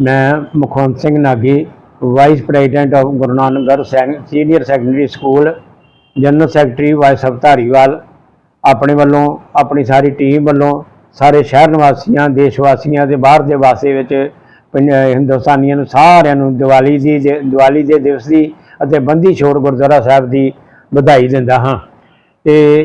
ਮੈਂ Mukhwant Singh Nagi vice president of Guru Nanak girl sec senior secondary school general secretary vice ਸਬ ਧਾਰੀਵਾਲ ਆਪਣੇ ਵੱਲੋਂ, ਆਪਣੀ ਸਾਰੀ team ਵੱਲੋਂ ਸਾਰੇ ਸ਼ਹਿਰ ਨਿਵਾਸੀਆਂ ਦੇਸ਼ ਵਾਸੀਆਂ ਦੇ ਬਾਹਰ ਦੇ ਵਾਸਤੇ ਵਿੱਚ ਪੰਜ- ਹਿੰਦੁਸਤਾਨੀਆਂ ਨੂੰ ਸਾਰਿਆਂ ਨੂੰ ਦੀਵਾਲੀ ਦੀ ਜੇ- ਦੀਵਾਲੀ ਦੇ ਦਿਵਸ ਦੀ ਅਤੇ ਬੰਦੀ ਛੋੜ ਗੁਰਦੁਆਰਾ ਸਾਹਿਬ ਦੀ ਵਧਾਈ ਦਿੰਦਾ ਹਾਂ। ਤੇ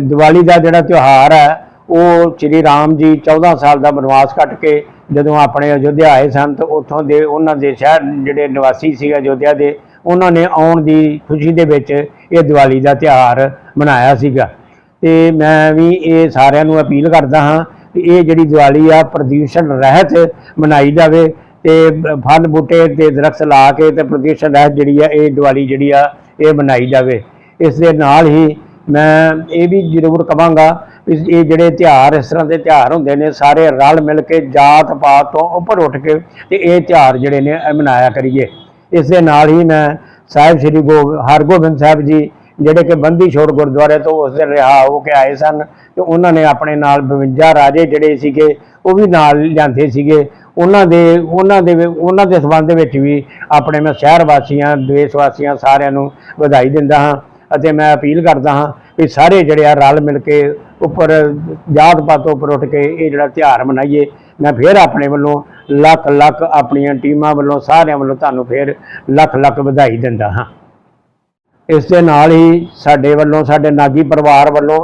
ਦੀਵਾਲੀ ਦਾ ਜਿਹੜਾ ਤਿਉਹਾਰ ਹੈ ਉਹ ਸ੍ਰੀ ਰਾਮ ਜੀ 14 ਸਾਲ ਦਾ ਬਨਵਾਸ ਕੱਟ ਕੇ ਜਦੋਂ ਆਪਣੇ ਅਯੁੱਧਿਆ ਆਏ ਸਨ ਤਾਂ ਉੱਥੋਂ ਦੇ ਉਹਨਾਂ ਦੇ ਸ਼ਹਿਰ ਜਿਹੜੇ ਨਿਵਾਸੀ ਸੀ ਅਯੁੱਧਿਆ ਦੇ, ਉਹਨਾਂ ਨੇ ਆਉਣ ਦੀ ਖੁਸ਼ੀ ਦੇ ਵਿੱਚ ਇਹ ਦੀਵਾਲੀ ਦਾ ਤਿਉਹਾਰ ਮਨਾਇਆ ਸੀਗਾ। ਤੇ ਮੈਂ ਵੀ ਇਹ ਸਾਰਿਆਂ ਨੂੰ ਅਪੀਲ ਕਰਦਾ ਹਾਂ ਕਿ ਇਹ ਜਿਹੜੀ ਦੀਵਾਲੀ ਆ, ਪ੍ਰਦੂਸ਼ਣ ਰਹਿਤ ਮਨਾਈ ਜਾਵੇ ਤੇ ਫਲ ਬੂਟੇ ਤੇ ਦਰਖਤ ਲਾ ਕੇ ਤੇ ਪ੍ਰਦੂਸ਼ਣ ਰਹਿਤ ਜਿਹੜੀ ਆ, ਇਹ ਦੀਵਾਲੀ ਜਿਹੜੀ ਆ, ਇਹ ਮਨਾਈ ਜਾਵੇ। ਇਸ ਦੇ ਨਾਲ ਹੀ ਮੈਂ ਇਹ ਵੀ ਜ਼ਰੂਰ ਕਹਾਂਗਾ ਇਹ ਜਿਹੜੇ ਤਿਉਹਾਰ ਇਸ ਤਰ੍ਹਾਂ ਦੇ ਤਿਉਹਾਰ ਹੁੰਦੇ ਨੇ, ਸਾਰੇ ਰਲ ਮਿਲ ਕੇ ਜਾਤ ਪਾਤ ਤੋਂ ਉੱਪਰ ਉੱਠ ਕੇ ਤੇ ਇਹ ਤਿਉਹਾਰ ਜਿਹੜੇ ਨੇ ਮਨਾਇਆ ਕਰੀਏ। ਇਸ ਦੇ ਨਾਲ ਹੀ ਮੈਂ ਸਾਹਿਬ ਸ੍ਰੀ ਗੋ ਹਰਗੋਬਿੰਦ ਸਾਹਿਬ ਜੀ, ਜਿਹੜੇ ਕਿ ਬੰਦੀ ਛੋੜ ਗੁਰਦੁਆਰੇ ਤੋਂ ਉਸ ਦਿਨ ਰਿਹਾ ਹੋ ਕੇ ਆਏ ਸਨ ਤੇ ਉਹਨਾਂ ਨੇ ਆਪਣੇ ਨਾਲ 52 ਰਾਜੇ ਜਿਹੜੇ ਸੀਗੇ, ਉਹ ਵੀ ਨਾਲ ਲਿਆਂਦੇ ਸੀਗੇ। ਉਹਨਾਂ ਦੇ ਉਹਨਾਂ ਦੇ ਵੀ- ਉਹਨਾਂ ਦੇ ਸਬੰਧ ਵਿੱਚ ਵੀ ਆਪਣੇ ਮੈਂ ਸ਼ਹਿਰ ਵਾਸੀਆਂ ਦੇਸ਼ ਵਾਸੀਆਂ ਸਾਰਿਆਂ ਨੂੰ ਵਧਾਈ ਦਿੰਦਾ ਹਾਂ ਅਤੇ ਮੈਂ ਅਪੀਲ ਕਰਦਾ ਹਾਂ ਵੀ ਸਾਰੇ ਜਿਹੜੇ ਆ ਰਲ ਮਿਲ ਕੇ ਉੱਪਰ ਜਾਤ ਪਾਤ ਉੱਪਰ ਉੱਠ ਕੇ ਇਹ ਜਿਹੜਾ ਤਿਉਹਾਰ ਮਨਾਈਏ, ਮੈਂ ਫਿਰ ਆਪਣੇ ਵੱਲੋਂ ਲੱਖ ਲੱਖ ਆਪਣੀਆਂ ਟੀਮਾਂ ਵੱਲੋਂ ਸਾਰਿਆਂ ਵੱਲੋਂ ਤੁਹਾਨੂੰ ਫਿਰ ਲੱਖ ਲੱਖ ਵਧਾਈ ਦਿੰਦਾ ਹਾਂ। ਇਸ ਦੇ ਨਾਲ ਹੀ ਸਾਡੇ ਵੱਲੋਂ, ਸਾਡੇ ਨਾਗੀ ਪਰਿਵਾਰ ਵੱਲੋਂ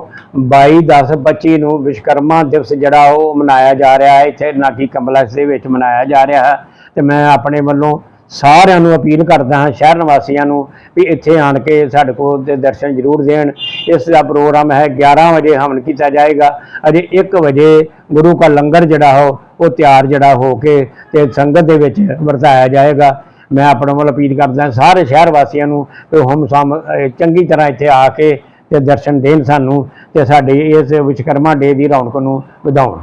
22 10 25 ਨੂੰ ਵਿਸ਼ਕਰਮਾ ਦਿਵਸ ਜਿਹੜਾ ਉਹ ਮਨਾਇਆ ਜਾ ਰਿਹਾ ਹੈ। ਇੱਥੇ ਨਾਗੀ ਕੰਪਲੈਕਸ ਦੇ ਵਿੱਚ ਮਨਾਇਆ ਜਾ ਰਿਹਾ ਹੈ ਤੇ ਮੈਂ ਆਪਣੇ ਵੱਲੋਂ ਸਾਰਿਆਂ ਨੂੰ ਅਪੀਲ ਕਰਦਾ ਹਾਂ, ਸ਼ਹਿਰ ਨਿਵਾਸੀਆਂ ਨੂੰ ਵੀ ਇੱਥੇ ਆਣ ਕੇ ਸਾਡੇ ਕੋਲ ਦੇ ਦਰਸ਼ਨ ਜ਼ਰੂਰ ਦੇਣ। ਇਸ ਦਾ ਪ੍ਰੋਗਰਾਮ ਹੈ 11 ਵਜੇ ਹਵਨ ਕੀਤਾ ਜਾਏਗਾ। ਅਜੇ 1 ਵਜੇ ਗੁਰੂ ਕਾ ਲੰਗਰ ਜਿਹੜਾ ਹੋ, ਉਹ ਤਿਆਰ ਜਿਹੜਾ ਹੋ ਕੇ ਤੇ ਸੰਗਤ ਦੇ ਵਿੱਚ ਵਰਤਾਇਆ ਜਾਏਗਾ। ਮੈਂ ਆਪਣੇ ਵੱਲ ਅਪੀਲ ਕਰਦਾ ਸਾਰੇ ਸ਼ਹਿਰ ਵਾਸੀਆਂ ਨੂੰ ਕਿ ਹਮ ਸਮ ਚੰਗੀ ਤਰ੍ਹਾਂ ਇੱਥੇ ਆ ਕੇ ਤੇ ਦਰਸ਼ਨ ਦੇਣ ਸਾਨੂੰ ਤੇ ਸਾਡੇ ਇਸ ਵਿਸ਼ਕਰਮਾ ਡੇ ਦੀ ਰੌਣਕ ਨੂੰ ਵਧਾਉਣ।